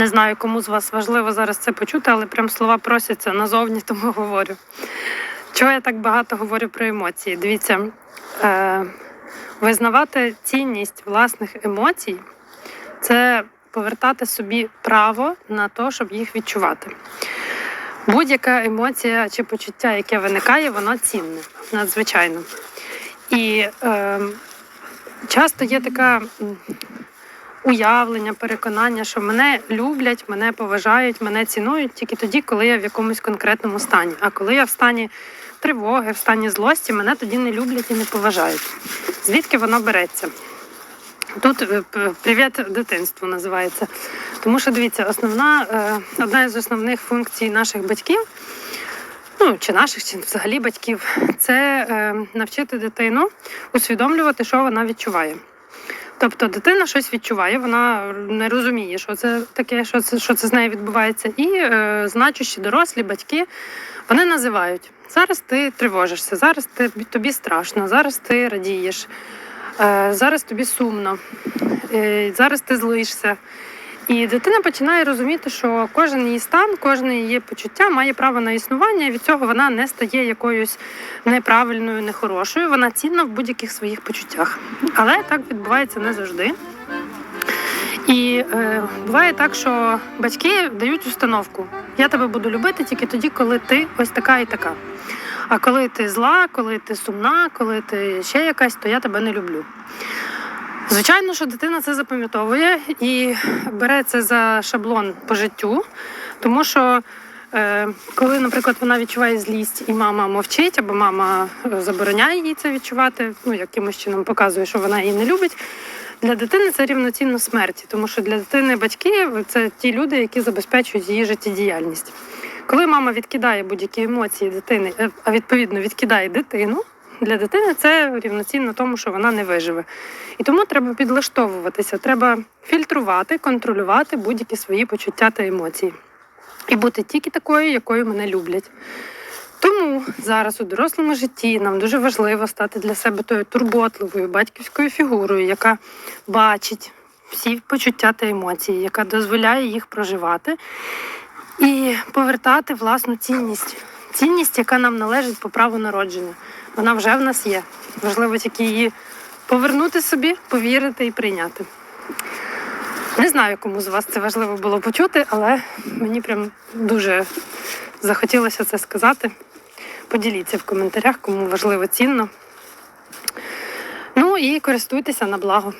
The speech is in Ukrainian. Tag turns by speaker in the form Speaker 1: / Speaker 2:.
Speaker 1: Не знаю, кому з вас важливо зараз це почути, але прям слова просяться назовні, тому говорю. Чого я так багато говорю про емоції? Дивіться, е, визнавати цінність власних емоцій це повертати собі право на те, щоб їх відчувати. Будь-яка емоція чи почуття, яке виникає, воно цінне, надзвичайно. І е, часто є така уявлення, переконання, що мене люблять, мене поважають, мене цінують тільки тоді, коли я в якомусь конкретному стані. А коли я в стані тривоги, в стані злості, мене тоді не люблять і не поважають. Звідки воно береться? Тут е, привіт дитинству називається. Тому що дивіться, основна е, одна із основних функцій наших батьків, ну чи наших, чи взагалі батьків, це е, навчити дитину усвідомлювати, що вона відчуває. Тобто дитина щось відчуває, вона не розуміє, що це таке, що це, що це з нею відбувається. І е, значущі дорослі батьки вони називають: зараз ти тривожишся, зараз ти, тобі страшно, зараз ти радієш, е, зараз тобі сумно, е, зараз ти злишся. І дитина починає розуміти, що кожен її стан, кожне її почуття має право на існування, і від цього вона не стає якоюсь неправильною, нехорошою. Вона цінна в будь-яких своїх почуттях. Але так відбувається не завжди. І е, буває так, що батьки дають установку: я тебе буду любити тільки тоді, коли ти ось така і така. А коли ти зла, коли ти сумна, коли ти ще якась, то я тебе не люблю. Звичайно, що дитина це запам'ятовує і бере це за шаблон по життю, тому що е, коли, наприклад, вона відчуває злість і мама мовчить, або мама е, забороняє їй це відчувати, ну якимось чином показує, що вона її не любить. Для дитини це рівноцінно смерті, тому що для дитини батьки це ті люди, які забезпечують її життєдіяльність. Коли мама відкидає будь-які емоції дитини, е, а відповідно відкидає дитину, для дитини це рівноцінно тому, що вона не виживе. І тому треба підлаштовуватися, треба фільтрувати, контролювати будь-які свої почуття та емоції. І бути тільки такою, якою мене люблять. Тому зараз у дорослому житті нам дуже важливо стати для себе тою турботливою батьківською фігурою, яка бачить всі почуття та емоції, яка дозволяє їх проживати і повертати власну цінність. Цінність, яка нам належить по праву народження. Вона вже в нас є. Важливо тільки її повернути собі, повірити і прийняти. Не знаю, кому з вас це важливо було почути, але мені прям дуже захотілося це сказати. Поділіться в коментарях, кому важливо цінно. Ну і користуйтеся на благо.